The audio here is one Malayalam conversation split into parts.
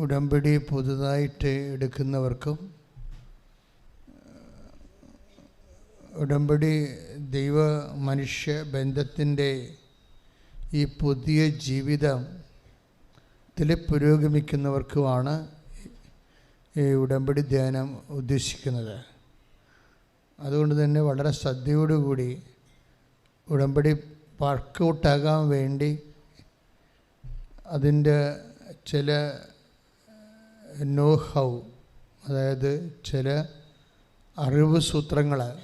ഉടമ്പടി പുതുതായിട്ട് എടുക്കുന്നവർക്കും ഉടമ്പടി ദൈവ മനുഷ്യ ബന്ധത്തിന്റെ ഈ പുതിയ ജീവിതത്തിൽ പുരോഗമിക്കുന്നവർക്കുമാണ് ഈ ഉടമ്പടി ധ്യാനം ഉദ്ദേശിക്കുന്നത്. അതുകൊണ്ട് തന്നെ വളരെ ശ്രദ്ധയോടുകൂടി ഉടമ്പടി വർക്കൗട്ടാകാൻ വേണ്ടി അതിന്റെ ചില നോ ഹൗ അതായത് ചില അറിവ് സൂത്രങ്ങൾ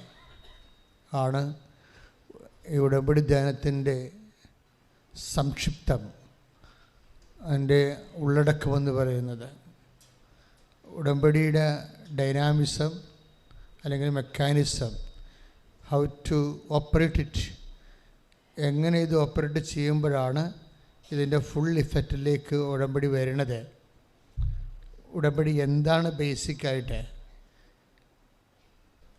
ആണ് ഈ ഉടമ്പടി ധ്യാനത്തിന്റെ സംക്ഷിപ്തം അതിന്റെ ഉള്ളടക്കമെന്ന് പറയുന്നത്. ഉടമ്പടിയുടെ ഡൈനാമിസം അല്ലെങ്കിൽ mechanism how to operate it എങ്ങനെ ഇത് ഓപ്പറേറ്റ് ചെയ്യുമ്പോഴാണ് ഇതിന്റെ ഫുൾ ഇഫക്റ്റിലേക്ക് ഉടമ്പടി വരുന്നത് ഉടമ്പടി എന്താണ് ബേസിക്കായിട്ട്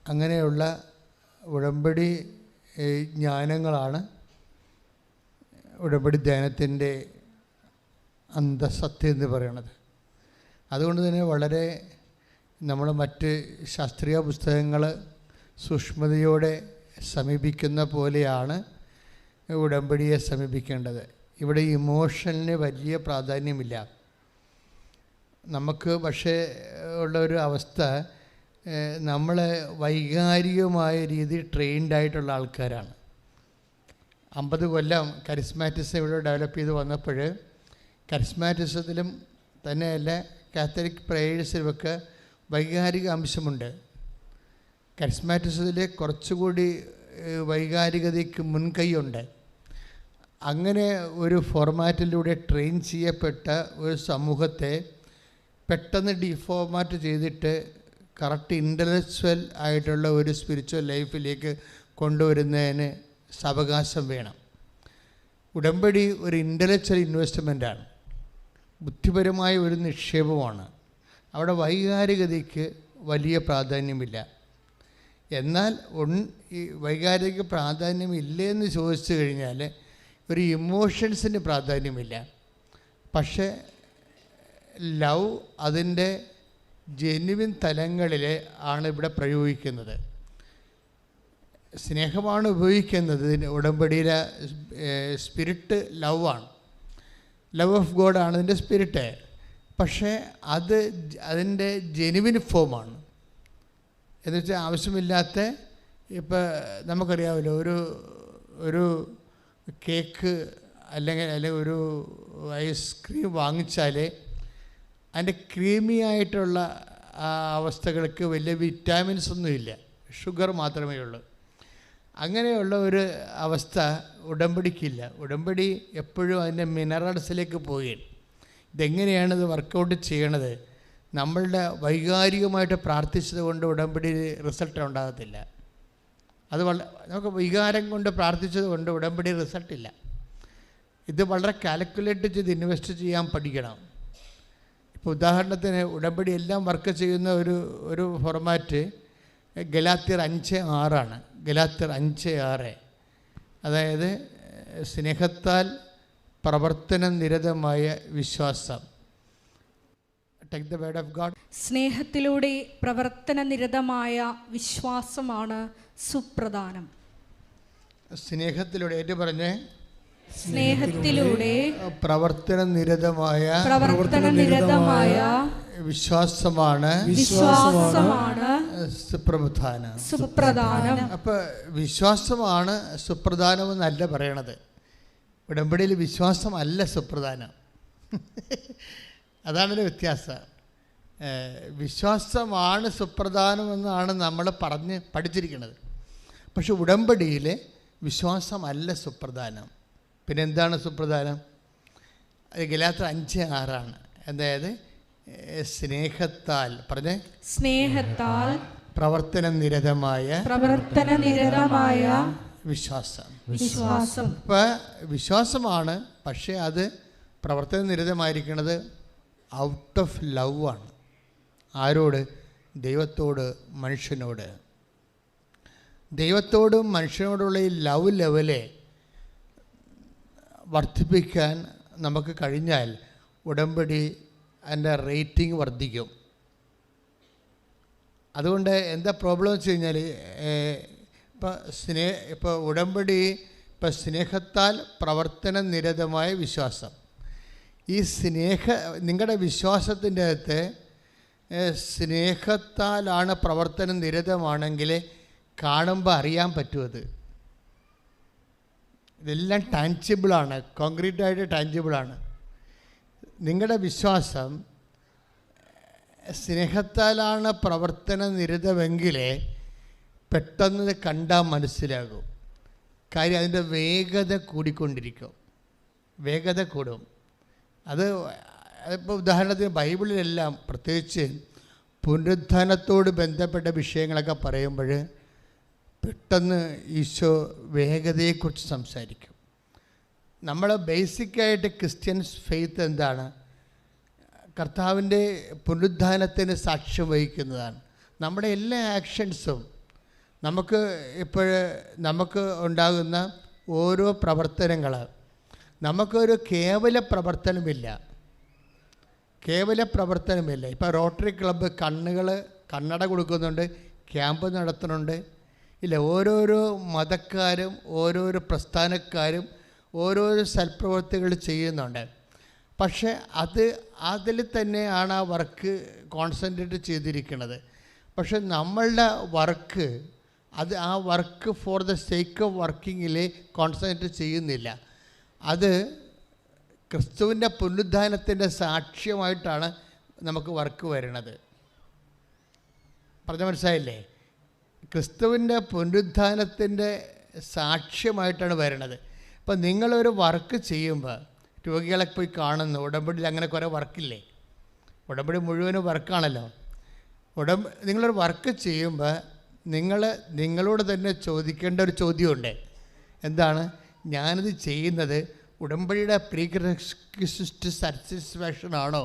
അങ്ങനെയുള്ള ഉടമ്പടി ജ്ഞാനങ്ങളാണ് ഉടമ്പടി ധ്യാനത്തിന്റെ അന്തസത്യം എന്ന് പറയണത്. അതുകൊണ്ട് തന്നെ വളരെ നമ്മൾ മറ്റ് ശാസ്ത്രീയ പുസ്തകങ്ങൾ സൂക്ഷ്മതയോടെ സമീപിക്കുന്ന പോലെയാണ് ഉടമ്പടിയെ സമീപിക്കേണ്ടത്. ഇവിടെ ഇമോഷന് വലിയ പ്രാധാന്യമില്ല. നമുക്ക് പക്ഷേ ഉള്ള ഒരു അവസ്ഥ നമ്മളെ വൈകാരികമായ രീതിയിൽ ട്രെയിൻഡ് ആയിട്ടുള്ള ആൾക്കാരാണ്. അമ്പത് കൊല്ലം കരിസ്മാറ്റിസം ഇവിടെ ഡെവലപ്പ് ചെയ്ത് വന്നപ്പോൾ കരിസ്മാറ്റിസത്തിലും തന്നെയല്ല കാത്തലിക് പ്രേയേഴ്സിലുമൊക്കെ വൈകാരിക അംശമുണ്ട്. കരിസ്മാറ്റിസത്തിൽ കുറച്ചുകൂടി വൈകാരികതയ്ക്ക് മുൻകൈയുണ്ട്. അങ്ങനെ ഒരു ഫോർമാറ്റിലൂടെ ട്രെയിൻ ചെയ്യപ്പെട്ട ഒരു സമൂഹത്തെ പെട്ടെന്ന് ഡിഫോർമാറ്റ് ചെയ്തിട്ട് കറക്റ്റ് ഇന്റലക്ച്വൽ ആയിട്ടുള്ള ഒരു സ്പിരിച്വൽ ലൈഫിലേക്ക് കൊണ്ടുവരുന്നതിന് സാവകാശം വേണം. ഉടമ്പടി ഒരു ഇന്റലക്ച്വൽ ഇൻവെസ്റ്റ്മെന്റാണ് ബുദ്ധിപരമായ ഒരു നിക്ഷേപമാണ്. അവിടെ വൈകാരികതയ്ക്ക് വലിയ പ്രാധാന്യമില്ല. എന്നാൽ ഉൺ ഈ വൈകാരിക പ്രാധാന്യം ചോദിച്ചു കഴിഞ്ഞാൽ ഒരു ഇമോഷൻസിന് പ്രാധാന്യമില്ല. പക്ഷേ ലവ് അതിന്റെ ജെന്യുവിൻ തലങ്ങളിൽ ആണ് ഇവിടെ പ്രയോഗിക്കുന്നത്. സ്നേഹമാണ് ഉപയോഗിക്കുന്നത്. ഉടമ്പടിയിലെ സ്പിരിറ്റ് ലവ് ആണ്. ലവ് ഓഫ് ഗോഡ് ആണ് അതിന്റെ സ്പിരിറ്റ്. പക്ഷേ അത് അതിന്റെ ജെനുവിൻ ഫോമാണ് എന്നുവെച്ചാൽ ആവശ്യമില്ലാത്ത ഇപ്പം നമുക്കറിയാമല്ലോ ഒരു ഒരു കേക്ക് അല്ലെങ്കിൽ അല്ലെങ്കിൽ ഒരു ഐസ്ക്രീം വാങ്ങിച്ചാൽ അതിന്റെ ക്രീമി ആയിട്ടുള്ള അവസ്ഥകൾക്ക് വലിയ വിറ്റാമിൻസ് ഒന്നുമില്ല ഷുഗർ മാത്രമേ ഉള്ളൂ. അങ്ങനെയുള്ള ഒരു അവസ്ഥ ഉടമ്പടിക്കില്ല. ഉടമ്പടി എപ്പോഴും അതിന്റെ മിനറൽസിലേക്ക് പോവുകയാണ്. ഇതെങ്ങനെയാണ് ഇത് വർക്കൗട്ട് ചെയ്യണത്? നമ്മളുടെ വൈകാരികമായിട്ട് പ്രാർത്ഥിച്ചത് കൊണ്ട് ഉടമ്പടി റിസൾട്ട് ഉണ്ടാകത്തില്ല. അത് വളരെ നമുക്ക് വികാരം കൊണ്ട് പ്രാർത്ഥിച്ചത് കൊണ്ട് ഉടമ്പടി റിസൾട്ടില്ല. ഇത് വളരെ കാൽക്കുലേറ്റ് ചെയ്ത് ഇൻവെസ്റ്റ് ചെയ്യാൻ പഠിക്കണം. ഇപ്പോൾ ഉദാഹരണത്തിന് ഉടമ്പടി എല്ലാം വർക്ക് ചെയ്യുന്ന ഒരു ഒരു ഫോർമാറ്റ് ഗലാത്തിർ അഞ്ച് ആറാണ്. ഗലാത്തിർ അഞ്ച് ആറ്. അതായത് സ്നേഹത്താൽ പ്രവർത്തന നിരതമായ വിശ്വാസം. Take the word of God സ്നേഹത്തിലൂടെ പ്രവർത്തന നിരതമായ വിശ്വാസമാണ് സുപ്രധാനം. സ്നേഹത്തിലൂടെ ഏറ്റു പറഞ്ഞ് സ്നേഹത്തിലൂടെ പ്രവർത്തന നിരതമായ പ്രവർത്തന നിരതമായ വിശ്വാസമാണ് വിശ്വാസമാണ് സുപ്രധാനം. സുപ്രധാനം. അപ്പൊ വിശ്വാസമാണ് സുപ്രധാനം എന്നല്ല പറയണത്. ഉടമ്പടിയിൽ വിശ്വാസമല്ല സുപ്രധാനം. അതാണൊരു വ്യത്യാസം. വിശ്വാസമാണ് സുപ്രധാനമെന്നാണ് നമ്മൾ പറഞ്ഞ് പഠിച്ചിരിക്കുന്നത്. പക്ഷെ ഉടമ്പടിയിൽ വിശ്വാസമല്ല സുപ്രധാനം. പിന്നെ എന്താണ് സുപ്രധാനം? അത് ഗലാത്ര അഞ്ച് ആറാണ്. അതായത് സ്നേഹത്താൽ പറഞ്ഞേ? സ്നേഹത്താൽ പ്രവർത്തന നിരതമായ പ്രവർത്തന നിരതമായ വിശ്വാസം. വിശ്വാസം. ഇപ്പം വിശ്വാസമാണ് പക്ഷേ അത് പ്രവർത്തന നിരതമായിരിക്കുന്നത് ഔട്ട് ഓഫ് ലവ് ആണ്. ആരോട്? ദൈവത്തോട് മനുഷ്യനോട്. ദൈവത്തോടും മനുഷ്യനോടുള്ള ഈ ലവ് ലെവലെ വർദ്ധിപ്പിക്കാൻ നമുക്ക് കഴിഞ്ഞാൽ ഉടമ്പടി അതിന്റെ റേറ്റിംഗ് വർദ്ധിക്കും. അതുകൊണ്ട് എന്താ പ്രോബ്ലം വെച്ച് കഴിഞ്ഞാൽ ഇപ്പോൾ സ്നേഹ ഇപ്പോൾ ഉടമ്പടി ഇപ്പം സ്നേഹത്താൽ പ്രവർത്തന നിരതമായ വിശ്വാസം. ഈ സ്നേഹ നിങ്ങളുടെ വിശ്വാസത്തിന്റെ അകത്ത് സ്നേഹത്താലാണ് പ്രവർത്തനം നിരതമാണെങ്കിൽ കാണുമ്പോൾ അറിയാൻ പറ്റുമത് ഇതെല്ലാം ടാൻജിബിളാണ് കോൺക്രീറ്റായിട്ട് ടാൻജിബിളാണ് നിങ്ങളുടെ വിശ്വാസം സ്നേഹത്താലാണ് പ്രവർത്തന നിരതമെങ്കിലേ പെട്ടെന്ന് കണ്ടാൽ മനസ്സിലാകും. കാര്യം അതിന്റെ വേഗത കൂടിക്കൊണ്ടിരിക്കും. വേഗത കൂടും. അത് ഇപ്പോൾ ഉദാഹരണത്തിന് ബൈബിളിലെല്ലാം പ്രത്യേകിച്ച് പുനരുത്ഥാനത്തോട് ബന്ധപ്പെട്ട വിഷയങ്ങളൊക്കെ പറയുമ്പോൾ പെട്ടെന്ന് ഈശോ വേഗതയെക്കുറിച്ച് സംസാരിക്കും. നമ്മൾ ബേസിക്കായിട്ട് ക്രിസ്ത്യൻസ് ഫെയ്ത്ത് എന്താണ്? കർത്താവിന്റെ പുനരുദ്ധാനത്തിന് സാക്ഷ്യം വഹിക്കുന്നതാണ്. നമ്മുടെ എല്ലാ ആക്ഷൻസും നമുക്ക് ഇപ്പോൾ നമുക്ക് ഉണ്ടാകുന്ന ഓരോ പ്രവർത്തനങ്ങൾ നമുക്കൊരു കേവല പ്രവർത്തനമില്ല. കേവല പ്രവർത്തനമില്ല. ഇപ്പോൾ റോട്ടറി ക്ലബ്ബ് കണ്ണുകൾ കണ്ണട കൊടുക്കുന്നുണ്ട് ക്യാമ്പ് നടത്തുന്നുണ്ട് ഇല്ല ഓരോരോ മതക്കാരും ഓരോരോ പ്രസ്ഥാനക്കാരും ഓരോരോ സൽപ്രവർത്തികൾ ചെയ്യുന്നുണ്ട്. പക്ഷേ അത് അതിൽ തന്നെയാണ് ആ വർക്ക് കോൺസെൻട്രേറ്റ് ചെയ്തിരിക്കുന്നത്. പക്ഷെ നമ്മളുടെ വർക്ക് അത് ആ work for the sake of വർക്കിങ്ങിൽ concentrate ചെയ്യുന്നില്ല. അത് ക്രിസ്തുവിന്റെ പുനരുദ്ധാനത്തിന്റെ സാക്ഷ്യമായിട്ടാണ് നമുക്ക് വർക്ക് വരുന്നത്. പറഞ്ഞ മനസ്സിലായില്ലേ? ക്രിസ്തുവിന്റെ പുനരുദ്ധാനത്തിന്റെ സാക്ഷ്യമായിട്ടാണ് വരുന്നത് അപ്പം നിങ്ങളൊരു വർക്ക് ചെയ്യുമ്പോൾ രോഗികളെ പോയി കാണുന്നു ഉടമ്പടിയിൽ അങ്ങനെ കുറേ വർക്കില്ലേ ഉടമ്പടി മുഴുവനും വർക്കാണല്ലോ ഉടമ്പ നിങ്ങളൊരു വർക്ക് ചെയ്യുമ്പോൾ നിങ്ങൾ നിങ്ങളോട് തന്നെ ചോദിക്കേണ്ട ഒരു ചോദ്യമുണ്ട് എന്താണ് ഞാനിത് ചെയ്യുന്നത് ഉടമ്പടിയുടെ പ്രീക്രിസ്റ്റ് സാറ്റിസ്ഫാക്ഷൻ ആണോ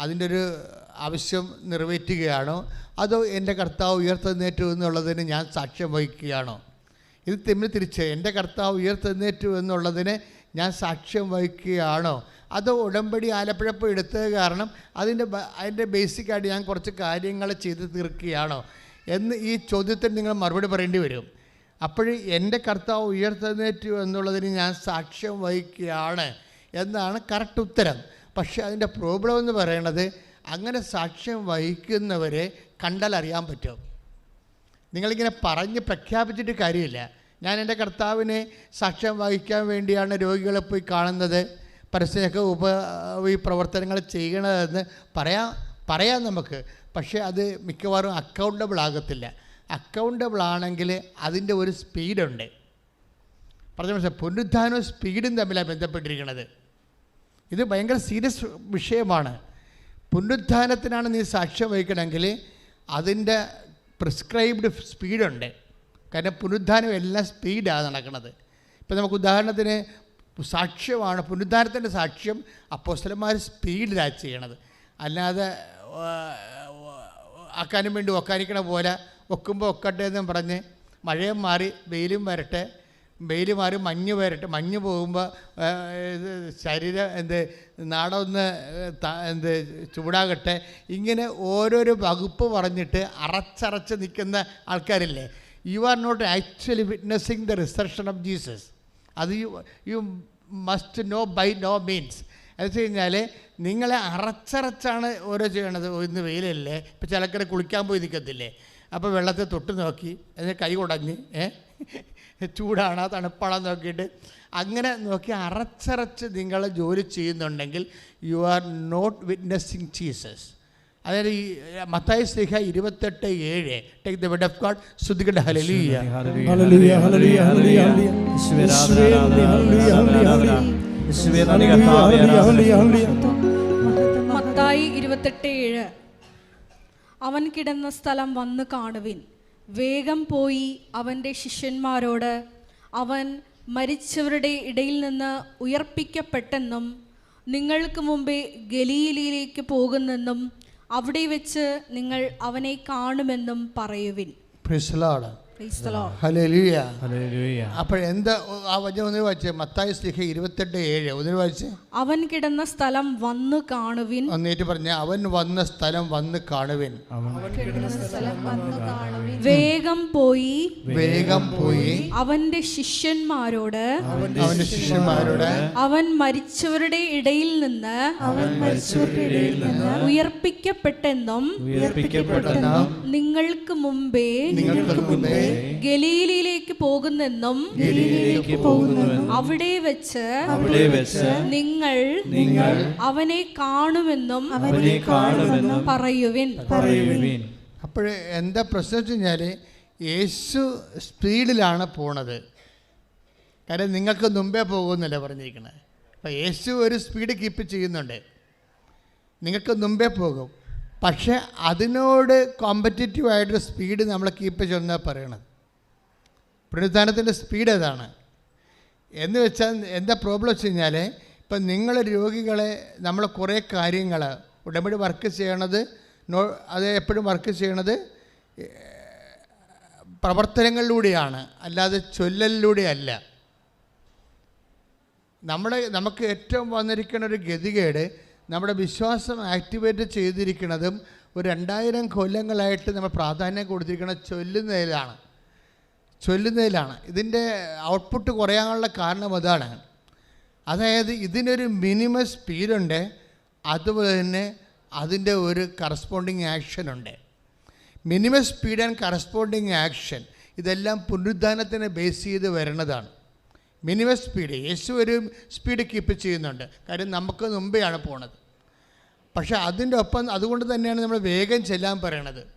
അതിന്റെ ഒരു ആവശ്യം നിറവേറ്റുകയാണോ? അതോ എന്റെ കർത്താവ് ഉയർത്തെഴുന്നേറ്റു എന്നുള്ളതിന് ഞാൻ സാക്ഷ്യം വഹിക്കുകയാണോ? ഇത് തമ്മിൽ തിരിച്ച് എന്റെ കർത്താവ് ഉയർത്തെഴുന്നേറ്റു എന്നുള്ളതിന് ഞാൻ സാക്ഷ്യം വഹിക്കുകയാണോ? അതോ ഉടമ്പടി ആലപ്പുഴപ്പ് എടുത്തത് കാരണം അതിന്റെ അതിന്റെ ബേസിക്കായിട്ട് ഞാൻ കുറച്ച് കാര്യങ്ങൾ ചെയ്ത് തീർക്കുകയാണോ? എന്ന് ഈ ചോദ്യത്തിന് നിങ്ങൾ മറുപടി പറയേണ്ടി വരും. അപ്പോൾ എന്റെ കർത്താവ് ഉയർത്തെഴുന്നേറ്റു എന്നുള്ളതിന് ഞാൻ സാക്ഷ്യം വഹിക്കുകയാണ് എന്നാണ് കറക്റ്റ് ഉത്തരം. പക്ഷേ അതിന്റെ പ്രോബ്ലം എന്ന് പറയണത് അങ്ങനെ സാക്ഷ്യം വഹിക്കുന്നവരെ കണ്ടാൽ അറിയാൻ പറ്റും. നിങ്ങളിങ്ങനെ പറഞ്ഞ് പ്രഖ്യാപിച്ചിട്ട് കാര്യമില്ല. ഞാൻ എന്റെ കർത്താവിനെ സാക്ഷ്യം വഹിക്കാൻ വേണ്ടിയാണ് രോഗികളെ പോയി കാണുന്നത്. പരസ്യമൊക്കെ ഉപ ഈ പ്രവർത്തനങ്ങൾ ചെയ്യണതെന്ന് പറയാം പറയാം നമുക്ക്. പക്ഷേ അത് മിക്കവാറും അക്കൗണ്ടബിൾ ആകത്തില്ല. അക്കൗണ്ടബിൾ ആണെങ്കിൽ അതിന്റെ ഒരു സ്പീഡുണ്ട് പറഞ്ഞ മനസ്സിലായി പുനരുദ്ധാനവും സ്പീഡും തമ്മിലാണ് ബന്ധപ്പെട്ടിരിക്കുന്നത് ഇത് ഭയങ്കര സീരിയസ് വിഷയമാണ്. പുനരുദ്ധാനത്തിനാണ് നീ സാക്ഷ്യം വഹിക്കണമെങ്കിൽ അതിന്റെ പ്രിസ്ക്രൈബ്ഡ് സ്പീഡുണ്ട് കാരണം പുനരുദ്ധാനം എല്ലാം സ്പീഡാണ് നടക്കുന്നത്. ഇപ്പം നമുക്ക് ഉദാഹരണത്തിന് സാക്ഷ്യമാണ് പുനരുദ്ധാനത്തിന്റെ സാക്ഷ്യം അപ്പോസ്റ്റലന്മാർ സ്പീഡിലാണ് ചെയ്യണത്. അല്ലാതെ ആക്കാനും വേണ്ടി ഒക്കാനിക്കണ പോലെ ഒക്കുമ്പോൾ ഒക്കട്ടെ എന്നും പറഞ്ഞ് മഴയും മാറി വെയിലും വരട്ടെ വെയിൽ മാറി മഞ്ഞ് വരട്ടെ മഞ്ഞ് പോകുമ്പോൾ ശരീരം എന്ത് നാടൊന്ന് എന്ത് ചൂടാകട്ടെ ഇങ്ങനെ ഓരോരോ വകുപ്പ് പറഞ്ഞിട്ട് അറച്ചറച്ച് നിൽക്കുന്ന ആൾക്കാരില്ലേ? You are not actually witnessing the resurrection of Jesus അത് you you must know by no means എന്ന് വെച്ച് കഴിഞ്ഞാൽ നിങ്ങളെ അറച്ചറച്ചാണ് ഓരോ ചെയ്യണത്. ഇന്ന് വെയിലല്ലേ ഇപ്പം ചിലക്കരെ കുളിക്കാൻ പോയി നിൽക്കത്തില്ലേ അപ്പോൾ വെള്ളത്തെ തൊട്ട് നോക്കി അതിന് കൈ കുടഞ്ഞ് ഏ? ചൂടാണോ തണുപ്പാണോ നോക്കിയിട്ട്. അങ്ങനെ നോക്കി അറച്ചറച്ച് നിങ്ങൾ ജോലി ചെയ്യുന്നുണ്ടെങ്കിൽ you are not witnessing Jesus അതായത് ഈ മത്തായി സ്ലിഹ ഇരുപത്തെട്ട് ഏഴ് take the word of God ശ്രുതികട ഹലലിയ. മത്തായി ഇരുപത്തെട്ട് ഏഴ്. അവൻ കിടന്ന സ്ഥലം വന്ന് കാണുവിൻ. വേഗം പോയി അവന്റെ ശിഷ്യന്മാരോട് അവൻ മരിച്ചവരുടെ ഇടയിൽ നിന്ന് ഉയർപ്പിക്കപ്പെട്ടെന്നും നിങ്ങൾക്ക് മുമ്പേ ഗലീലയിലേക്ക് പോകുന്നെന്നും അവിടെ വെച്ച് നിങ്ങൾ അവനെ കാണുമെന്നും പറയുവിൻ. അപ്പോഴെന്താ ആ വചനം ഒന്ന് വായിച്ചേ? മത്തായ സ്ലിഹ ഇരുപത്തെട്ട് ഏഴ്. ഒന്ന് വായിച്ചേ? അവൻ കിടന്ന സ്ഥലം വന്നു കാണുവിൻ. ഒന്നേറ്റ് പറഞ്ഞ അവൻ വന്ന സ്ഥലം വന്ന് കാണുവിൻ. വേഗം പോയി. വേഗം പോയി. അവന്റെ ശിഷ്യന്മാരോട് അവന്റെ ശിഷ്യന്മാരോട് അവൻ മരിച്ചവരുടെ ഇടയിൽ നിന്ന് അവൻ മരിച്ചവരുടെ ഇടയിൽ നിന്ന് ഉയർപ്പിക്കപ്പെട്ടെന്നും ഉയർപ്പിക്കപ്പെട്ടെന്നും നിങ്ങൾക്ക് മുമ്പേ നിങ്ങൾക്ക് മുമ്പേ ഗലീലയിലേക്ക് പോകുന്നെന്നും അവിടെ വെച്ച് അവിടെ വെച്ച് നിങ്ങൾ നിങ്ങൾ അവനെ കാണുമെന്നും അവനെ കാണുമെന്നും പറയുവിൻ. പറയുവിൻ. അപ്പോൾ എന്താ പ്രശ്നം വെച്ച് കഴിഞ്ഞാൽ യേശു സ്പീഡിലാണ് പോണത്. കാര്യം നിങ്ങൾക്ക് മുമ്പേ പോകുന്നല്ലേ പറഞ്ഞിരിക്കുന്നത് അപ്പോൾ യേശു ഒരു സ്പീഡ് കീപ്പ് ചെയ്യുന്നുണ്ട്. നിങ്ങൾക്ക് മുമ്പേ പോകും. പക്ഷേ അതിനോട് കോമ്പറ്റേറ്റീവ് ആയിട്ടൊരു സ്പീഡ് നമ്മൾ കീപ്പ് ചെയ്യുന്ന പറയണത്. പുനരുദ്ധാനത്തിന്റെ സ്പീഡ് ഏതാണ്? എന്ന് വെച്ചാൽ എന്താ പ്രോബ്ലം വെച്ച് കഴിഞ്ഞാൽ ഇപ്പം നിങ്ങൾ രോഗികളെ നമ്മൾ കുറേ കാര്യങ്ങൾ ഉടമ്പടി വർക്ക് ചെയ്യണത് നോ അത് എപ്പോഴും വർക്ക് ചെയ്യണത് പ്രവർത്തനങ്ങളിലൂടെയാണ് അല്ലാതെ ചൊല്ലലിലൂടെയല്ല. നമ്മുടെ നമുക്ക് ഏറ്റവും വന്നിരിക്കുന്ന ഒരു ഗതികേട് നമ്മുടെ വിശ്വാസം ആക്ടിവേറ്റ് ചെയ്തിരിക്കുന്നതും ഒരു രണ്ടായിരം കൊല്ലങ്ങളായിട്ട് നമ്മൾ പ്രാധാന്യം കൊടുത്തിരിക്കുന്ന ചൊല്ലുന്നതിലാണ്. ചൊല്ലുന്നതിലാണ്. ഇതിന്റെ ഔട്ട്പുട്ട് കുറയാനുള്ള കാരണം അതാണ്. അതായത് ഇതിനൊരു മിനിമം സ്പീഡുണ്ട് അതുപോലെ തന്നെ അതിന്റെ ഒരു കറസ്പോണ്ടിങ് ആക്ഷൻ ഉണ്ട്. Minimum speed and corresponding action ഇതെല്ലാം പുനരുദ്ധാനത്തിനെ ബേസ് ചെയ്ത് വരുന്നതാണ് മിനിമം സ്പീഡ് യേശു ഒരു സ്പീഡ് കീപ്പ് ചെയ്യുന്നുണ്ട്. കാര്യം നമുക്ക് മുമ്പെയാണ് പോണത്. പക്ഷേ അതിന്റെ ഒപ്പം അതുകൊണ്ട് തന്നെയാണ് നമ്മൾ വേഗം ചെല്ലാൻ പറയണത്.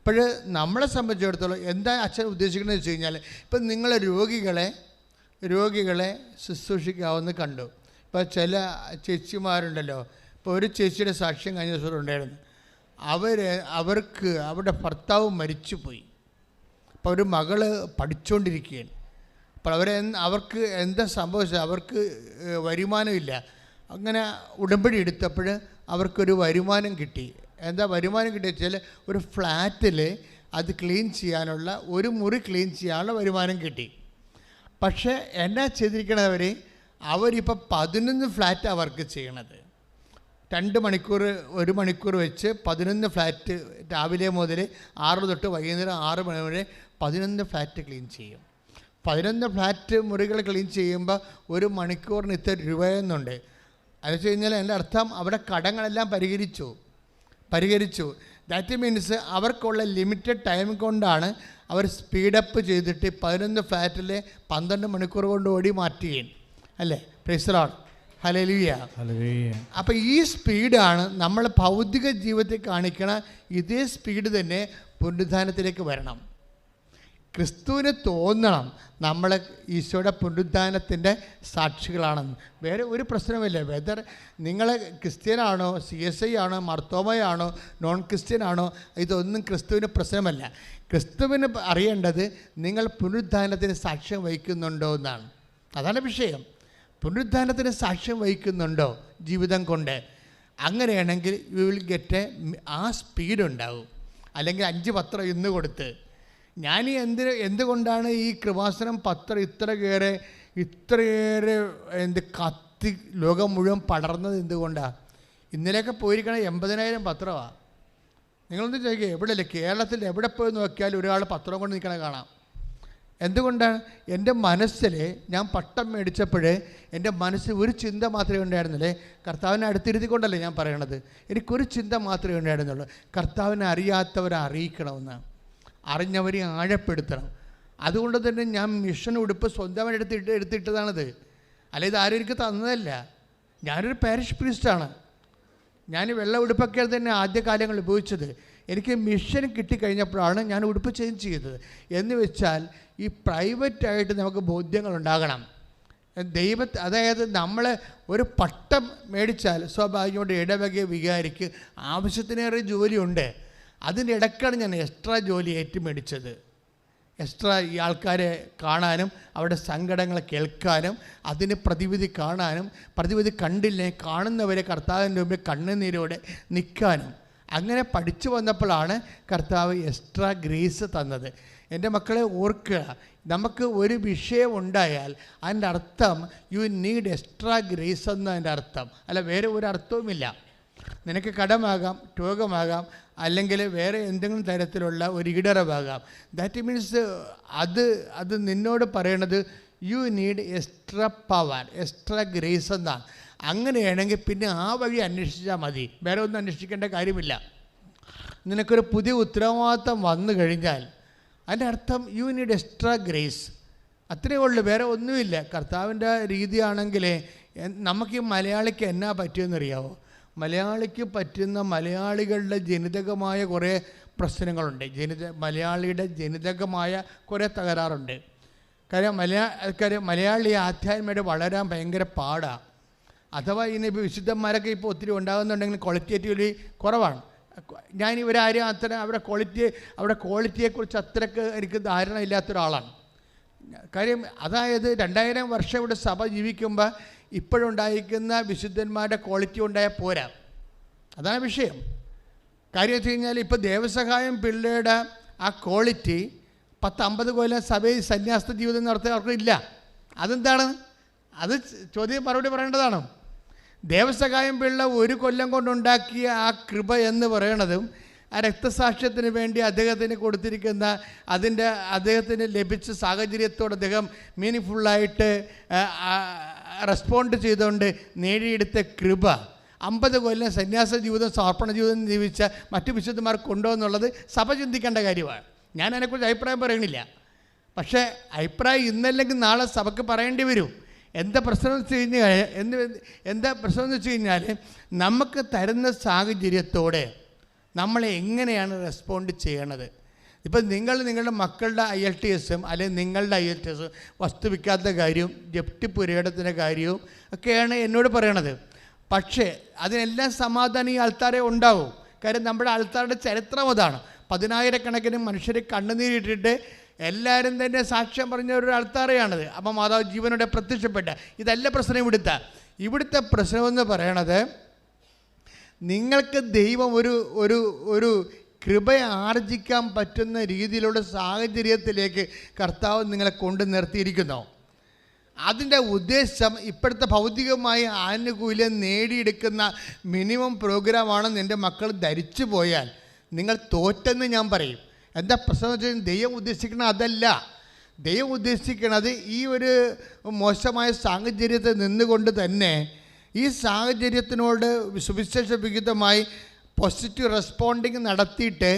അപ്പോൾ നമ്മളെ സംബന്ധിച്ചിടത്തോളം എന്താ അച്ഛൻ ഉദ്ദേശിക്കുന്നത് വെച്ച് കഴിഞ്ഞാൽ ഇപ്പം നിങ്ങൾ രോഗികളെ രോഗികളെ ശുശ്രൂഷിക്കാവുന്ന കണ്ടു. ഇപ്പോൾ ചില ചേച്ചിമാരുണ്ടല്ലോ. ഇപ്പോൾ ഒരു ചേച്ചിയുടെ സാക്ഷ്യം കഴിഞ്ഞ ദിവസം ഉണ്ടായിരുന്നു. അവർ അവർക്ക് അവരുടെ ഭർത്താവ് മരിച്ചുപോയി. അപ്പോൾ ഒരു മകൾ പഠിച്ചുകൊണ്ടിരിക്കുകയാണ് അപ്പോൾ അവരെ അവർക്ക് എന്താ സംഭവിച്ചത്? അവർക്ക് വരുമാനമില്ല. അങ്ങനെ ഉടമ്പടി എടുത്തപ്പോൾ അവർക്കൊരു വരുമാനം കിട്ടി. എന്താ വരുമാനം കിട്ടിയ വെച്ചാൽ ഒരു ഫ്ലാറ്റിൽ അത് ക്ലീൻ ചെയ്യാനുള്ള ഒരു മുറി ക്ലീൻ ചെയ്യാനുള്ള വരുമാനം കിട്ടി. പക്ഷേ എന്നാ ചെയ്തിരിക്കണവർ അവരിപ്പോൾ പതിനൊന്ന് ഫ്ലാറ്റാണ് വർക്ക് ചെയ്യണത്. രണ്ട് മണിക്കൂർ ഒരു മണിക്കൂർ വെച്ച് പതിനൊന്ന് ഫ്ലാറ്റ് രാവിലെ മുതൽ ആറ് തൊട്ട് വൈകുന്നേരം ആറ് മണി വരെ പതിനൊന്ന് ഫ്ലാറ്റ് ക്ലീൻ ചെയ്യും. പതിനൊന്ന് ഫ്ലാറ്റ് മുറികൾ ക്ലീൻ ചെയ്യുമ്പോൾ ഒരു മണിക്കൂറിന് ഇത്ര രൂപയെന്നുണ്ട്. അത് വെച്ച് കഴിഞ്ഞാൽ എന്റെ അർത്ഥം അവിടെ കടങ്ങളെല്ലാം പരിഹരിച്ചു. പരിഹരിച്ചു. ദാറ്റ് മീൻസ് അവർക്കുള്ള ലിമിറ്റഡ് ടൈം കൊണ്ടാണ് അവർ സ്പീഡപ്പ് ചെയ്തിട്ട് പതിനൊന്ന് ഫ്ലാറ്റിലെ പന്ത്രണ്ട് മണിക്കൂർ കൊണ്ട് ഓടി മാറ്റുകയും അല്ലേ? പ്രൈസറാണ് ഹലലിയ അപ്പം അപ്പോൾ ഈ സ്പീഡാണ് നമ്മൾ ഭൗതിക ജീവിതത്തിൽ കാണിക്കണ ഇതേ സ്പീഡ് തന്നെ പുനരുദ്ധാനത്തിലേക്ക് വരണം. ക്രിസ്തുവിന് തോന്നണം നമ്മൾ ഈശോയുടെ പുനരുദ്ധാനത്തിന്റെ സാക്ഷികളാണെന്ന്. വേറെ ഒരു പ്രശ്നമില്ല വെതർ നിങ്ങൾ ക്രിസ്ത്യനാണോ സി എസ് ഐ ആണോ മർത്തോമയാണോ നോൺ ക്രിസ്ത്യൻ ആണോ ഇതൊന്നും ക്രിസ്തുവിന് പ്രശ്നമല്ല. ക്രിസ്തുവിന് അറിയേണ്ടത് നിങ്ങൾ പുനരുദ്ധാനത്തിന് സാക്ഷ്യം വഹിക്കുന്നുണ്ടോ എന്നാണ്. അതാണ് വിഷയം. പുനരുദ്ധാനത്തിന് സാക്ഷ്യം വഹിക്കുന്നുണ്ടോ ജീവിതം കൊണ്ട്? അങ്ങനെയാണെങ്കിൽ യു വിൽ ഗെറ്റ് എ ആ സ്പീഡ് ഉണ്ടാവും. അല്ലെങ്കിൽ അഞ്ച് പത്രം ഇന്ന് കൊടുത്ത് ഞാൻ എന്തിന് എന്തുകൊണ്ടാണ് ഈ കൃപാസനം പത്രം ഇത്രയേറെ ഇത്രയേറെ എന്ത് കത്തി ലോകം മുഴുവൻ പടർന്നത് എന്തുകൊണ്ടാണ് ഇന്നലെയൊക്കെ പോയിരിക്കണ എൺപതിനായിരം പത്രമാണ് നിങ്ങളൊന്ന് ചോദിക്കുക എവിടെയല്ലേ? കേരളത്തിൽ എവിടെ പോയി നോക്കിയാലും ഒരാൾ പത്രം കൊണ്ട് നിൽക്കണ കാണാം. എന്തുകൊണ്ടാണ് എന്റെ മനസ്സിൽ ഞാൻ പട്ടം മേടിച്ചപ്പോഴേ എന്റെ മനസ്സ് ഒരു ചിന്ത മാത്രമേ ഉണ്ടായിരുന്നില്ലേ കർത്താവിനെ അടുത്തിരുത്തിക്കൊണ്ടല്ലേ ഞാൻ പറയണത്? എനിക്കൊരു ചിന്ത മാത്രമേ ഉണ്ടായിരുന്നുള്ളൂ. കർത്താവിനെ അറിയാത്തവരെ അറിയിക്കണമെന്നാണ്. അറിഞ്ഞവരെ ആഴപ്പെടുത്തണം. അതുകൊണ്ട് തന്നെ ഞാൻ മിഷൻ ഉടുപ്പ് സ്വന്തമായി എടുത്തിട്ട് എടുത്തിട്ടതാണത്. അല്ല ഇത് ആരും എനിക്ക് തന്നതല്ല. ഞാനൊരു പാരിഷ് പ്രീസ്റ്റാണ് ഞാൻ വെള്ള ഉടുപ്പൊക്കെ തന്നെ ആദ്യകാലങ്ങൾ ഉപയോഗിച്ചത്. എനിക്ക് മിഷൻ കിട്ടിക്കഴിഞ്ഞപ്പോഴാണ് ഞാൻ ഉടുപ്പ് ചേഞ്ച് ചെയ്തത്. എന്ന് വെച്ചാൽ ഈ പ്രൈവറ്റായിട്ട് നമുക്ക് ബോധ്യങ്ങൾ ഉണ്ടാകണം. ദൈവ അതായത് നമ്മൾ ഒരു പട്ടം മേടിച്ചാൽ സ്വാഭാവികമായിട്ട് ഇടവകയെ വികാരിക്ക് ആവശ്യത്തിനേറെ ജോലിയുണ്ട്. അതിന്റെ ഇടയ്ക്കാണ് ഞാൻ എക്സ്ട്രാ ജോലി ഏറ്റുമേടിച്ചത് എക്സ്ട്രാ ഈ ആൾക്കാരെ കാണാനും അവരുടെ സങ്കടങ്ങൾ കേൾക്കാനും അതിന് പ്രതിവിധി കാണാനും പ്രതിവിധി കണ്ടില്ലേ കാണുന്നവരെ കർത്താവിന്റെ മുമ്പിൽ കണ്ണുനീരോടെ നിൽക്കാനും. അങ്ങനെ പഠിച്ചു വന്നപ്പോഴാണ് കർത്താവ് എക്സ്ട്രാ ഗ്രേസ് തന്നത്. എന്റെ മക്കളെ ഓർക്കുക നമുക്ക് ഒരു വിഷയം ഉണ്ടായാൽ അതിന്റെ അർത്ഥം യു നീഡ് എക്സ്ട്രാ ഗ്രേസ് എന്നതിന്റെ അർത്ഥം. അല്ല വേറെ ഒരു അർത്ഥവുമില്ല. നിനക്ക് കടമാകാം രോഗമാകാം അല്ലെങ്കിൽ വേറെ എന്തെങ്കിലും തരത്തിലുള്ള ഒരു ഇടറവാകാം. ദാറ്റ് മീൻസ് അത് അത് നിന്നോട് പറയണത് you need extra power extra grace എന്നാണ്. അങ്ങനെയാണെങ്കിൽ പിന്നെ ആ വഴി അന്വേഷിച്ചാൽ മതി. വേറെ ഒന്നും അന്വേഷിക്കേണ്ട കാര്യമില്ല. നിനക്കൊരു പുതിയ ഉത്തരവാദിത്തം വന്നു കഴിഞ്ഞാൽ അതിന്റെ അർത്ഥം യു നീഡ് എക്സ്ട്രാ ഗ്രേസ് അത്രയേ ഉള്ളൂ വേറെ ഒന്നുമില്ല. കർത്താവിന്റെ രീതിയാണെങ്കിൽ നമുക്ക് ഈ മലയാളിക്ക് എന്നാ പറ്റിയെന്നറിയാവോ? മലയാളിക്ക് പറ്റുന്ന മലയാളികളുടെ ജനിതകമായ കുറേ പ്രശ്നങ്ങളുണ്ട്. ജനിത മലയാളിയുടെ ജനിതകമായ കുറേ തകരാറുണ്ട്. കാര്യം മലയാ കാര്യം മലയാളി ആധ്യാത്മയുടെ വളരാൻ ഭയങ്കര പാടാണ് അഥവാ ഇനി ഇപ്പോൾ വിശുദ്ധന്മാരൊക്കെ ഇപ്പോൾ ഒത്തിരി ഉണ്ടാകുന്നുണ്ടെങ്കിൽ ക്വാളിറ്റേറ്റീവ്ലി കുറവാണ്. ഞാൻ ഇവരാരും അത്ര അവരുടെ ക്വാളിറ്റി അവരുടെ ക്വാളിറ്റിയെക്കുറിച്ച് അത്രയ്ക്ക് എനിക്ക് ധാരണ ഇല്ലാത്ത ഒരാളാണ്. കാര്യം അതായത് രണ്ടായിരം വർഷം ഇവിടെ സഭ ജീവിക്കുമ്പോൾ ഇപ്പോഴുണ്ടായിരിക്കുന്ന വിശുദ്ധന്മാരുടെ ക്വാളിറ്റി ഉണ്ടായാൽ പോരാ. അതാണ് വിഷയം. കാര്യം വെച്ച് കഴിഞ്ഞാൽ ഇപ്പോൾ ദേവസഹായം പിള്ളയുടെ ആ ക്വാളിറ്റി പത്ത് അമ്പത് കൊല്ലം സഭയിൽ സന്യാസ ജീവിതം നടത്തുന്നവർക്ക് ഇല്ല. അതെന്താണ്? അത് ചോദ്യം മറുപടി പറയേണ്ടതാണ്. ദേവസഹായം പിള്ള ഒരു കൊല്ലം കൊണ്ടുണ്ടാക്കിയ ആ കൃപ എന്ന് പറയണതും ആ രക്തസാക്ഷ്യത്തിന് വേണ്ടി അദ്ദേഹത്തിന് കൊടുത്തിരിക്കുന്ന അതിന്റെ അദ്ദേഹത്തിന് ലഭിച്ച സാഹചര്യത്തോട് അദ്ദേഹം മീനിങ് ഫുള്ളായിട്ട് റെസ്പോണ്ട് ചെയ്തുകൊണ്ട് നേടിയെടുത്ത കൃപ. അമ്പത് കൊല്ലം സന്യാസ ജീവിതം സമർപ്പണ ജീവിതം ജീവിച്ച മറ്റു വിശുദ്ധന്മാർക്ക് ഉണ്ടോ എന്നുള്ളത് സഭ ചിന്തിക്കേണ്ട കാര്യമാണ്. ഞാൻ അതിനെക്കുറിച്ച് അഭിപ്രായം പറയണില്ല പക്ഷേ അഭിപ്രായം ഇന്നല്ലെങ്കിൽ നാളെ സഭയ്ക്ക് പറയേണ്ടി വരും. എന്താ പ്രശ്നം എന്ന് വെച്ച് കഴിഞ്ഞാൽ എന്ത് എന്താ പ്രശ്നം എന്ന് വെച്ച് കഴിഞ്ഞാൽ നമുക്ക് തരുന്ന സാഹചര്യത്തോടെ നമ്മൾ എങ്ങനെയാണ് റെസ്പോണ്ട് ചെയ്യണത്? ഇപ്പം നിങ്ങൾ നിങ്ങളുടെ മക്കളുടെ ഐ എൽ ടി എസും അല്ലെങ്കിൽ നിങ്ങളുടെ ഐ എൽ ടി എസും വസ്തു വിൽക്കാത്ത കാര്യവും ജപ്തി പുരയിടത്തിന്റെ കാര്യവും ഒക്കെയാണ് എന്നോട് പറയണത്. പക്ഷേ അതിനെല്ലാം സമാധാനം ഈ ആൾക്കാരെ ഉണ്ടാവും. കാര്യം നമ്മുടെ ആൾക്കാരുടെ ചരിത്രം അതാണ്. പതിനായിരക്കണക്കിന് മനുഷ്യരെ കണ്ണുനീരിട്ടിട്ട് എല്ലാവരും തന്നെ സാക്ഷ്യം പറഞ്ഞ ഒരു ആൾത്താറയാണത്. അപ്പം മാതാവ് ജീവനോടെ പ്രത്യക്ഷപ്പെട്ട ഇതല്ല പ്രശ്നം ഇവിടുത്തെ. ഇവിടുത്തെ പ്രശ്നമെന്ന് പറയണത് നിങ്ങൾക്ക് ദൈവം ഒരു ഒരു ഒരു കൃപ ആർജിക്കാൻ പറ്റുന്ന രീതിയിലുള്ള സാഹചര്യത്തിലേക്ക് കർത്താവ് നിങ്ങളെ കൊണ്ടു നിർത്തിയിരിക്കുന്നു. അതിന്റെ ഉദ്ദേശം ഇപ്പോഴത്തെ ഭൗതികമായി ആനുകൂല്യം നേടിയെടുക്കുന്ന മിനിമം പ്രോഗ്രാമാണ് നിന്റെ മക്കൾ ധരിച്ചു പോയാൽ. നിങ്ങൾ തോറ്റെന്ന് ഞാൻ പറയും. എന്താ പ്രശ്നം വെച്ചാൽ ദൈവം ഉദ്ദേശിക്കുന്നത് അതല്ല. ദൈവം ഉദ്ദേശിക്കുന്നത് ഈ ഒരു മോശമായ സാഹചര്യത്തിൽ നിന്നുകൊണ്ട് തന്നെ ഈ സാഹചര്യത്തിനോട് സുവിശേഷ വിഹിതമായി പോസിറ്റീവ് റെസ്പോണ്ടിങ് നടത്തിയിട്ട്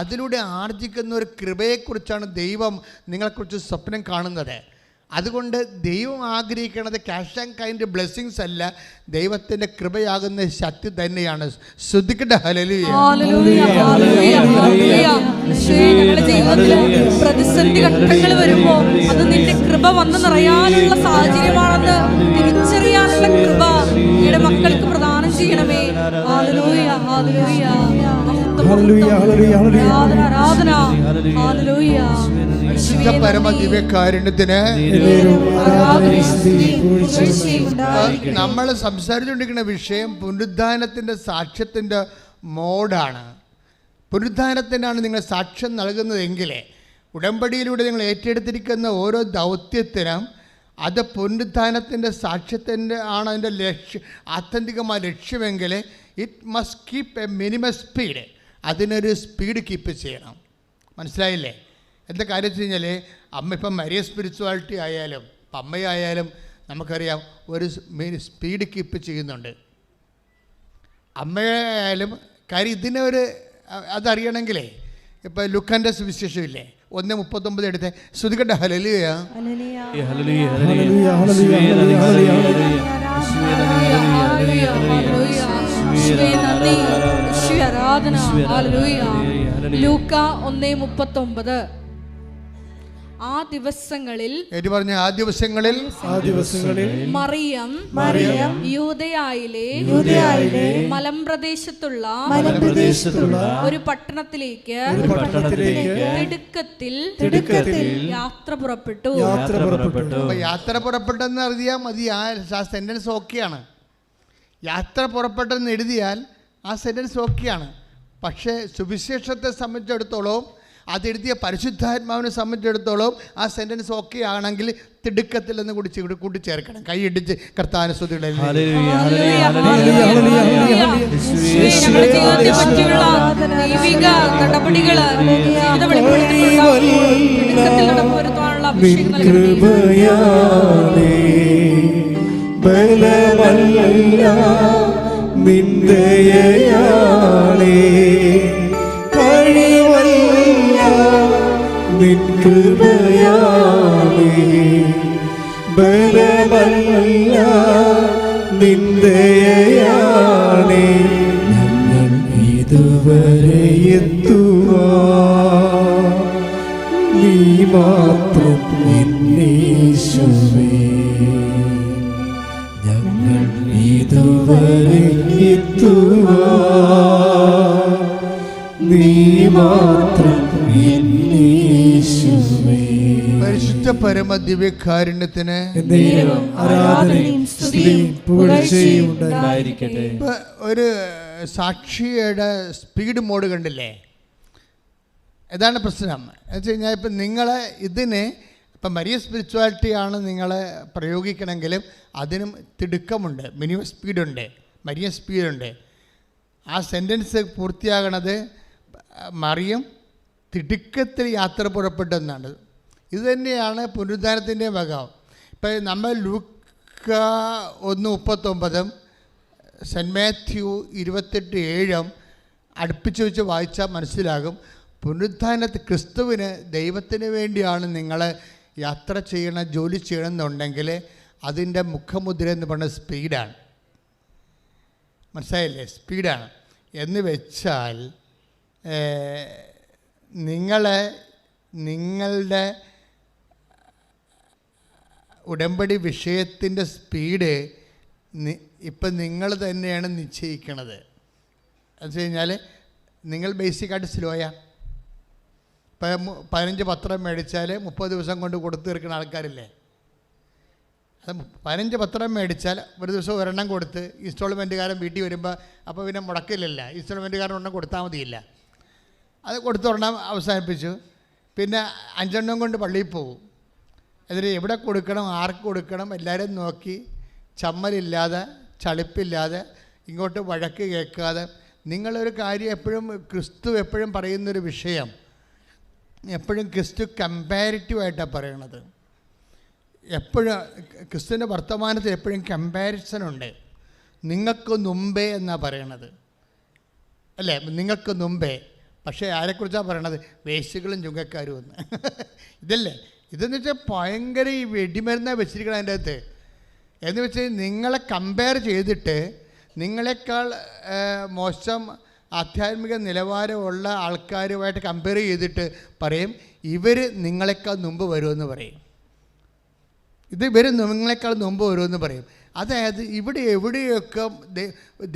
അതിലൂടെ ആർജിക്കുന്ന ഒരു കൃപയെക്കുറിച്ചാണ് ദൈവം നിങ്ങളെക്കുറിച്ച് സ്വപ്നം കാണുന്നത്. അതുകൊണ്ട് ദൈവം ആഗ്രഹിക്കുന്നത് ക്യാഷ് ആൻഡ് കൈൻഡ് ബ്ലെസ്സിങ്സ് അല്ല ദൈവത്തിന്റെ കൃപയാകുന്ന ശക്തി തന്നെയാണ്. ശ്രദ്ധിക്കട്ടെ ഹലലിയ പ്രതിസന്ധി ഘട്ടങ്ങൾ അത് നിന്റെ കൃപ വന്ന് നിറയാനുള്ള സാഹചര്യമാണെന്ന് തിരിച്ചറിയാനുള്ള കൃപ മക്കൾക്ക് പ്രദാനം ചെയ്യണമേ. ആരാധന. വിശുദ്ധ പരമ. ദിവ്യകാരുണ്യത്തിന്. നമ്മൾ സംസാരിച്ചുകൊണ്ടിരിക്കുന്ന വിഷയം പുനരുദ്ധാനത്തിന്റെ സാക്ഷ്യത്തിന്റെ മോഡാണ്. പുനരുദ്ധാനത്തിനാണ് നിങ്ങൾ സാക്ഷ്യം നൽകുന്നതെങ്കിൽ ഉടമ്പടിയിലൂടെ നിങ്ങൾ ഏറ്റെടുത്തിരിക്കുന്ന ഓരോ ദൗത്യത്തിനും അത് പുനരുദ്ധാനത്തിന്റെ സാക്ഷ്യത്തിന്റെ ആണ് അതിന്റെ ലക്ഷ്യം ആത്യന്തികമായ ലക്ഷ്യമെങ്കിൽ it must keep a minimum speed അതിനൊരു സ്പീഡ് കീപ്പ് ചെയ്യണം. മനസ്സിലായില്ലേ? എന്താ കാര്യം വെച്ച് കഴിഞ്ഞാൽ അമ്മ ഇപ്പം മരിയ സ്പിരിച്വാലിറ്റി ആയാലും ഇപ്പം അമ്മയായാലും നമുക്കറിയാം ഒരു സ്പീഡ് കീപ്പ് ചെയ്യുന്നുണ്ട്. അമ്മയായാലും കാര്യം ഇതിനൊരു അതറിയണമെങ്കിലേ ഇപ്പം ലുക്കന്റെ സുവിശേഷമില്ലേ ഒന്ന് മുപ്പത്തൊമ്പത് എടുത്ത്. ശ്രുതികട്ട ഹലലിയ ആരാധന ഹല്ലേലൂയ. ലൂക്ക ഒന്നേ മുപ്പത്തൊമ്പത്. ആ ദിവസങ്ങളിൽ എടി പറഞ്ഞ ആ ദിവസങ്ങളിൽ ആ ദിവസങ്ങളിൽ മറിയം മറിയം യൂതയായിലെ യൂതയായിലെ മലമ്പ്രദേശത്തുള്ള മലമ്പ്രദേശത്തുള്ള ഒരു പട്ടണത്തിലേക്ക് ഒരു പട്ടണത്തിലേക്ക് തിടുക്കത്തിൽ തിടുക്കത്തിൽ യാത്ര പുറപ്പെട്ടു. യാത്ര പുറപ്പെട്ടു. യാത്ര പുറപ്പെട്ടെന്ന് അറിയാം മതി. ആ സെന്റൻസ് ഓക്കെയാണ് യാത്ര പുറപ്പെട്ടെന്ന് എഴുതിയാൽ ആ സെന്റൻസ് ഓക്കെയാണ് പക്ഷേ സുവിശേഷത്തെ സംബന്ധിച്ചിടത്തോളം അതെഴുതിയ പരിശുദ്ധാത്മാവിനെ സംബന്ധിച്ചിടത്തോളം ആ സെന്റൻസ് ഓക്കെ ആണെങ്കിൽ തിടുക്കത്തിൽ നിന്ന് കൂടി ഇവിടെ കൂട്ടിച്ചേർക്കണം കൈയിടിച്ച് കർത്താനുസ്തുതികളെ ഹല്ലേലൂയ, ഹല്ലേലൂയ, നിൻ കൃപയാലേ ബലമല്ല നിന്ദയാലേ ഞങ്ങൾ ഇതുവരെ എത്തുവാ. നീ മാത്രം എന്നീശുവേ. ഞങ്ങൾ ഇതുവരെ എത്തുവാ. നീ മാത്രം പരിശുദ്ധ പരമ ദിവ്യകാരുണ്യത്തിന് ഒരു സാക്ഷിയുടെ സ്പീഡ് മോഡ് കണ്ടില്ലേ? ഇതാണ് പ്രശ്നം. എന്ന് വെച്ച് കഴിഞ്ഞാൽ ഇപ്പം നിങ്ങൾ ഇതിന് ഇപ്പം മരിയ സ്പിരിച്വാലിറ്റി ആണ് നിങ്ങൾ പ്രയോഗിക്കണമെങ്കിലും അതിനും തിടുക്കമുണ്ട്. മിനിമം സ്പീഡുണ്ട് മരിയ സ്പീഡുണ്ട് ആ സെന്റൻസ് പൂർത്തിയാകണത് മറിയം തിടുക്കത്തിൽ യാത്ര പുറപ്പെട്ടെന്നാണ്. ഇത് തന്നെയാണ് പുനരുദ്ധാനത്തിന്റെ വക. ഇപ്പം നമ്മൾ ലൂക്ക ഒന്ന് മുപ്പത്തൊമ്പതും സെന്റ് മാത്യു ഇരുപത്തെട്ട് ഏഴും അടുപ്പിച്ച് വെച്ച് വായിച്ചാൽ മനസ്സിലാകും. പുനരുദ്ധാനത്ത് ക്രിസ്തുവിന് ദൈവത്തിന് വേണ്ടിയാണ് നിങ്ങൾ യാത്ര ചെയ്യണം ജോലി ചെയ്യണം എന്നുണ്ടെങ്കിൽ അതിന്റെ മുഖമുദ്ര എന്ന് പറയുന്നത് സ്പീഡാണ്. മനസ്സിലായില്ലേ? സ്പീഡാണ്. എന്ന് വെച്ചാൽ നിങ്ങളെ നിങ്ങളുടെ ഉടമ്പടി വിഷയത്തിന്റെ സ്പീഡ് ഇപ്പം നിങ്ങൾ തന്നെയാണ് നിശ്ചയിക്കണത്. എന്ന് വെച്ച് കഴിഞ്ഞാൽ നിങ്ങൾ ബേസിക്കായിട്ട് സ്ലോയാണ് ഇപ്പം പതിനഞ്ച് പത്രം മേടിച്ചാൽ മുപ്പത് ദിവസം കൊണ്ട് കൊടുത്തു തീർക്കുന്ന ആൾക്കാരില്ലേ? അത് പതിനഞ്ച് പത്രം മേടിച്ചാൽ ഒരു ദിവസം ഒരെണ്ണം കൊടുത്ത് ഇൻസ്റ്റാൾമെന്റുകാരൻ വീട്ടിൽ വരുമ്പോൾ അപ്പോൾ പിന്നെ മുടക്കില്ലല്ല. ഇൻസ്റ്റാൾമെന്റുകാരൻ ഒന്നും കൊടുത്താൽ മതിയില്ല. അത് കൊടുത്തൊരെണ്ണം അവസാനിപ്പിച്ചു. പിന്നെ അഞ്ചെണ്ണം കൊണ്ട് പള്ളിയിൽ പോകും. അതിന് എവിടെ കൊടുക്കണം ആർക്ക് കൊടുക്കണം എല്ലാവരും നോക്കി. ചമ്മലില്ലാതെ ചളിപ്പില്ലാതെ ഇങ്ങോട്ട് വഴക്ക് കേൾക്കാതെ. നിങ്ങളൊരു കാര്യം എപ്പോഴും ക്രിസ്തു എപ്പോഴും പറയുന്നൊരു വിഷയം. എപ്പോഴും ക്രിസ്തു കമ്പാരിറ്റീവായിട്ടാണ് പറയണത്. എപ്പോഴും ക്രിസ്തുവിന്റെ വർത്തമാനത്തിൽ എപ്പോഴും കമ്പാരിസൺ ഉണ്ട് നിങ്ങൾക്ക് മുമ്പേ എന്നാണ് പറയണത്. അല്ലേ? നിങ്ങൾക്ക് മുമ്പേ. പക്ഷേ ആരെക്കുറിച്ചാണ് പറയണത്? വേശ്യകളും ചുങ്കക്കാരും എന്ന് ഇതല്ലേ? ഇതെന്ന് വെച്ചാൽ ഭയങ്കര ഈ വെടിമരുന്നാണ് വെച്ചിരിക്കണം അതിന്റെ അകത്ത്. എന്ന് വെച്ചാൽ നിങ്ങളെ കമ്പയർ ചെയ്തിട്ട് നിങ്ങളെക്കാൾ മോശം ആധ്യാത്മിക നിലവാരമുള്ള ആൾക്കാരുമായിട്ട് കമ്പയർ ചെയ്തിട്ട് പറയും ഇവർ നിങ്ങളെക്കാൾ മുമ്പ് വരുമെന്ന് പറയും. ഇത് ഇവർ നിങ്ങളെക്കാൾ മുമ്പ് വരുമെന്ന് പറയും. അതായത് ഇവിടെ എവിടെയൊക്കെ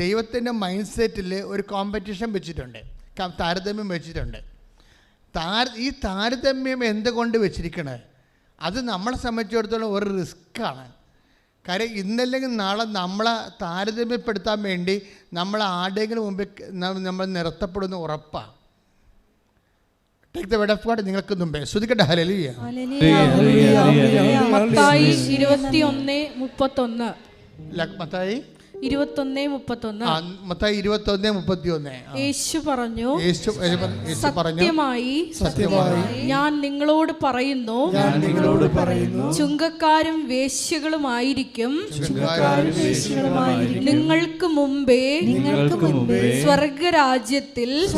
ദൈവത്തിന്റെ മൈൻഡ് സെറ്റിൽ ഒരു കോമ്പറ്റീഷൻ വെച്ചിട്ടുണ്ട്. താരതമ്യം വെച്ചിട്ടുണ്ട്. താര ഈ താരതമ്യം എന്തുകൊണ്ട് വെച്ചിരിക്കണത് അത് നമ്മളെ സംബന്ധിച്ചിടത്തോളം ഒരു റിസ്ക്കാണ് കാര്യം ഇന്നല്ലെങ്കിൽ നാളെ നമ്മളെ താരതമ്യപ്പെടുത്താൻ വേണ്ടി നമ്മൾ ആരുടെയെങ്കിലും മുമ്പിൽ നമ്മൾ നിരത്തപ്പെടുന്ന ഉറപ്പാണ് take the word of God നിങ്ങൾക്ക് മുമ്പേ. ശ്രുതിക്കട്ടെ ഹലലിയ മത്തായി ഇരുപത്തിയൊന്ന് മുപ്പത്തൊന്ന്. മത്തായി ഇരുപത്തൊന്ന് മുപ്പത്തൊന്ന്. യേശു പറഞ്ഞു യേശു യേശു പറഞ്ഞു. സത്യമായി സത്യമായി. ഞാൻ നിങ്ങളോട് പറയുന്നു ഞാൻ നിങ്ങളോട് പറയുന്നു ചുങ്കക്കാരും വേശ്യകളുമായിരിക്കും. നിങ്ങൾക്ക് മുമ്പേ നിങ്ങൾക്ക് മുമ്പേ സ്വർഗരാജ്യത്തിൽ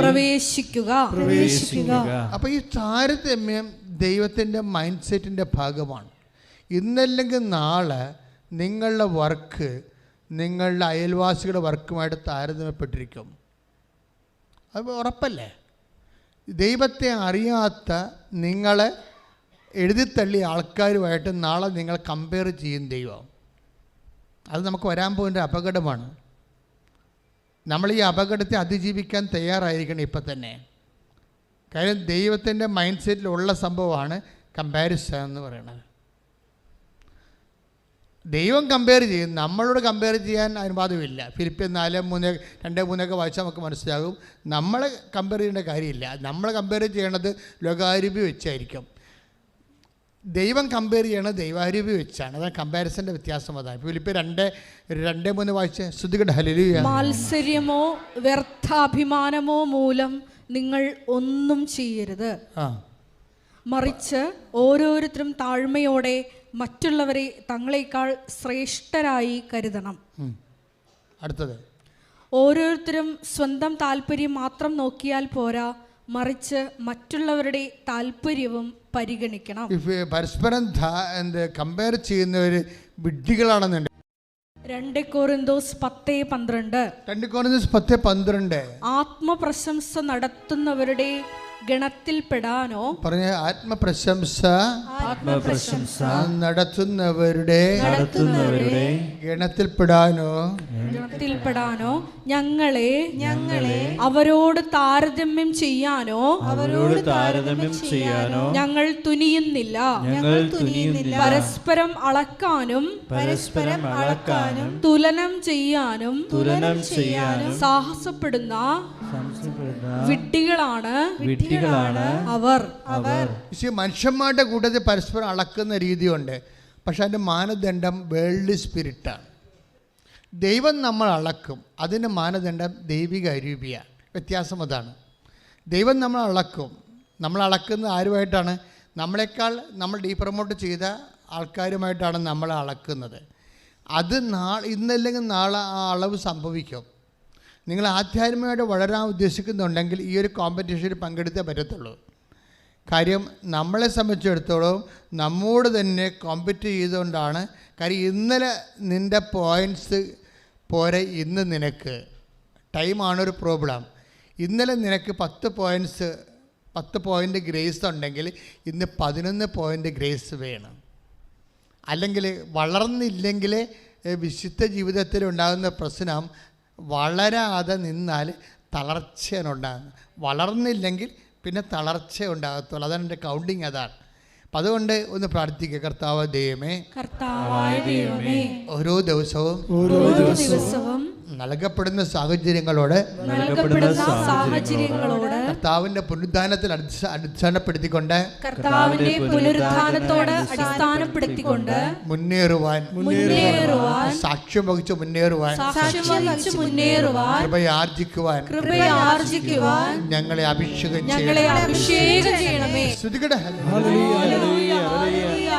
പ്രവേശിക്കുക. പ്രവേശിക്കുക. അപ്പോൾ ഈ താരതമ്യം ദൈവത്തിന്റെ മൈൻഡ് സെറ്റിന്റെ ഭാഗമാണ്. ഇന്നല്ലെങ്കിൽ നാളെ നിങ്ങളുടെ വർക്ക് നിങ്ങളുടെ അയൽവാസികളുടെ വർക്കുമായിട്ട് താരതമ്യപ്പെട്ടിരിക്കും. അത് ഉറപ്പല്ലേ? ദൈവത്തെ അറിയാത്ത നിങ്ങളെ എഴുതിത്തള്ളിയ ആൾക്കാരുമായിട്ട് നാളെ നിങ്ങൾ കമ്പയർ ചെയ്യും ദൈവം. അത് നമുക്ക് വരാൻ പോകുന്ന അപകടമാണ്. നമ്മൾ ഈ അപകടത്തെ അതിജീവിക്കാൻ തയ്യാറായിരിക്കണം ഇപ്പം തന്നെ. കാര്യം ദൈവത്തിന്റെ മൈൻഡ് സെറ്റിലുള്ള സംഭവമാണ് കമ്പാരിസൺ എന്ന് പറയുന്നത്. ദൈവം കമ്പയർ ചെയ്യും. നമ്മളോട് കമ്പയർ ചെയ്യാൻ അനുവാദമില്ല ഫിലിപ്പിൻ നാല് മൂന്ന് രണ്ട് മൂന്നൊക്കെ വായിച്ചാൽ നമുക്ക് മനസ്സിലാകും. നമ്മളെ കമ്പയർ ചെയ്യേണ്ട കാര്യമില്ല. നമ്മൾ കമ്പയർ ചെയ്യണത് ലോകാരൂപി വെച്ചായിരിക്കും. ദൈവം കമ്പയർ ചെയ്യണത് ദൈവാരൂപി വെച്ചാണ്. അതാണ് കമ്പാരിസന്റെ വ്യത്യാസം അതാണ്. ഫിലിപ്പ് രണ്ട് രണ്ട് മൂന്ന് വായിച്ച് ശ്രുതികട ഹലിയ മാത്സര്യമോ വ്യർത്ഥാഭിമാനമോ മൂലം നിങ്ങൾ ഒന്നും ചെയ്യരുത്. ആ. മറിച്ച് ഓരോരുത്തരും താഴ്മയോടെ മറ്റുള്ളവരെ തങ്ങളെക്കാൾ ശ്രേഷ്ഠരായി കരുതണം. അടുത്തത്. ഓരോരുത്തരും സ്വന്തം താല്പര്യം മാത്രം നോക്കിയാൽ പോരാ മറിച്ച് മറ്റുള്ളവരുടെ താല്പര്യവും പരിഗണിക്കണം. പരസ്പരം കമ്പയർ ചെയ്യുന്നവര് വിഡ്ഢികളാണെന്നുണ്ട്. രണ്ട് കോറിന്തോസ് പത്ത് പന്ത്രണ്ട്. രണ്ട് കോറിന്തോസ് പത്ത് പന്ത്രണ്ട്. ആത്മപ്രശംസ നടത്തുന്നവരുടെ ഗണത്തിൽപ്പെടാനോ പറഞ്ഞ ആത്മപ്രശംസ ആത്മപ്രശംസ നടത്തുന്നവരുടെ നടത്തുന്നവരുടെ ഗണത്തിൽപ്പെടാനോ ഗണത്തിൽപ്പെടാനോ ഞങ്ങളെ ഞങ്ങളെ അവരോട് താരതമ്യം ചെയ്യാനോ അവരോട് താരതമ്യം ചെയ്യാനോ ഞങ്ങൾ തുനിയുന്നില്ല. ഞങ്ങൾ തുനിയുന്നില്ല. പരസ്പരം അളക്കാനും പരസ്പരം അളക്കാനും തുലനം ചെയ്യാനും തുലനം ചെയ്യാനും സാഹസപ്പെടുന്ന വിഡ്ഢികളാണ്. വിഡ്ഢികളാണ് അവർ. അവർ. മനുഷ്യന്മാരുടെ കൂട്ടത്തിൽ പരസ്പരം അളക്കുന്ന രീതിയുണ്ട്. പക്ഷെ അതിന്റെ മാനദണ്ഡം വേൾഡ് സ്പിരിറ്റാണ് ദൈവം നമ്മൾ അളക്കും. അതിന്റെ മാനദണ്ഡം ദൈവിക അരൂപിയാണ്. വ്യത്യാസം അതാണ്. ദൈവം നമ്മൾ അളക്കും. നമ്മൾ അളക്കുന്നത് ആരുമായിട്ടാണ്? നമ്മളെക്കാൾ നമ്മൾ ഡീ പ്രൊമോട്ട് ചെയ്ത ആൾക്കാരുമായിട്ടാണ് നമ്മൾ അളക്കുന്നത്. അത് നാ ഇന്നല്ലെങ്കിൽ നാളെ ആ അളവ് സംഭവിക്കും. നിങ്ങൾ ആധ്യാത്മികമായിട്ട് വളരാൻ ഉദ്ദേശിക്കുന്നുണ്ടെങ്കിൽ ഈ ഒരു കോമ്പറ്റീഷനിൽ പങ്കെടുത്തേ പറ്റത്തുള്ളൂ. കാര്യം നമ്മളെ സംബന്ധിച്ചിടത്തോളം നമ്മോട് തന്നെ കോമ്പറ്റ് ചെയ്തുകൊണ്ടാണ് കാര്യം ഇന്നലെ നിന്റെ പോയിന്റ്സ് പോരെ ഇന്ന് നിനക്ക്. ടൈമാണ് ഒരു പ്രോബ്ലം ഇന്നലെ നിനക്ക് പത്ത് പോയിന്റ്സ് പത്ത് പോയിന്റ് ഗ്രേസ് ഉണ്ടെങ്കിൽ ഇന്ന് പതിനൊന്ന് പോയിന്റ് ഗ്രേസ് വേണം. അല്ലെങ്കിൽ വളർന്നില്ലെങ്കിൽ വിശുദ്ധ ജീവിതത്തിൽ ഉണ്ടാകുന്ന പ്രശ്നം വളരാതെ നിന്നാൽ തളർച്ച ഉണ്ടാകുന്നത് വളർന്നില്ലെങ്കിൽ പിന്നെ തളർച്ച ഉണ്ടാകത്തുള്ളൂ അതാണ് എന്റെ കൗണ്ടിങ് അതാണ്. അപ്പം അതുകൊണ്ട് ഒന്ന് പ്രാർത്ഥിക്കുക കർത്താവ് ദൈവമേ കർത്താവായ ദൈവമേ ഓരോ ദിവസവും ഓരോ ദിവസവും നൽകപ്പെടുന്ന സാഹചര്യങ്ങളോട് കർത്താവിന്റെ പുനരുദ്ധാനത്തിൽ അടിസ്ഥ അടിസ്ഥാനപ്പെടുത്തിക്കൊണ്ട് കർത്താവിന്റെ പുനരുത്ഥാനത്തോട് അടിസ്ഥാനപ്പെടുത്തിക്കൊണ്ട് മുന്നേറുവാൻ മുന്നേറുവാൻ സാക്ഷ്യം വഹിച്ച് മുന്നേറുവാൻ സാക്ഷ്യം വഹിച്ച് മുന്നേറുവാൻ കൃപയാർജിക്കുവാൻ കൃപയാർജിക്കുവാൻ ഞങ്ങളെ അഭിഷേകം ഞങ്ങളെ ചെയ്യണം അഭിഷേകം ചെയ്യണമേ. ശ്രുതികട ഹല്ലേലൂയ, ഹല്ലേലൂയ.